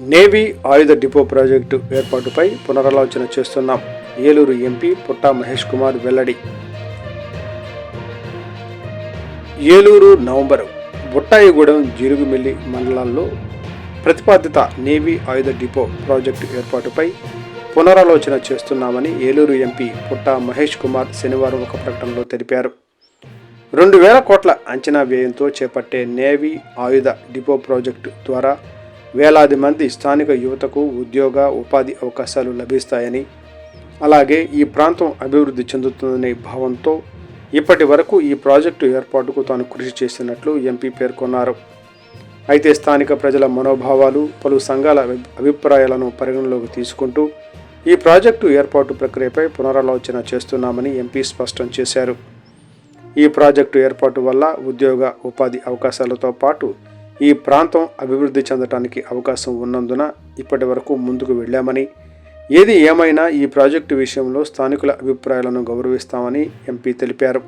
Navy ఆయుధ depot project ఏర్పాటుపై పునరాలోచన చేస్తున్నాం. ఏలూరు ఎంపీ పుట్టా మహేష్ కుమార్ వెల్లడి. ఏలూరు నవంబరు బుట్టాయిగూడెం జిరుగుమిల్లి మండలాల్లో ప్రతిపాదిత నేవీ ఆయుధ డిపో ప్రాజెక్టు ఏర్పాటుపై పునరాలోచన చేస్తున్నామని ఏలూరు ఎంపీ పుట్టా మహేష్ కుమార్ శనివారం ఒక ప్రకటనలో తెలిపారు. రెండు వేల కోట్ల అంచనా వ్యయంతో చేపట్టే నేవీ ఆయుధ డిపో ప్రాజెక్టు ద్వారా వేలాది మంది స్థానిక యువతకు ఉద్యోగ ఉపాధి అవకాశాలు లభిస్తాయని అలాగే ఈ ప్రాంతం అభివృద్ధి చెందుతుందనే భావంతో ఇప్పటి వరకు ఈ ప్రాజెక్టు ఏర్పాటుకు తాను కృషి చేసినట్లు ఎంపీ పేర్కొన్నారు. అయితే స్థానిక ప్రజల మనోభావాలు పలు సంఘాల అభిప్రాయాలను పరిగణలోకి తీసుకుంటూ ఈ ప్రాజెక్టు ఏర్పాటు ప్రక్రియపై పునరాలోచన చేస్తున్నామని ఎంపీ స్పష్టం చేశారు. ఈ ప్రాజెక్టు ఏర్పాటు వల్ల ఉద్యోగ ఉపాధి అవకాశాలతో పాటు ఈ ప్రాంతం అభివృద్ధి చెందటానికి అవకాశం ఉన్నందున ఇప్పటి వరకు ముందుకు వెళ్ళామని ఏది ఏమైనా ఈ ప్రాజెక్టు విషయంలో స్థానికుల అభిప్రాయాలను గౌరవిస్తామని ఎంపీ తెలిపారు.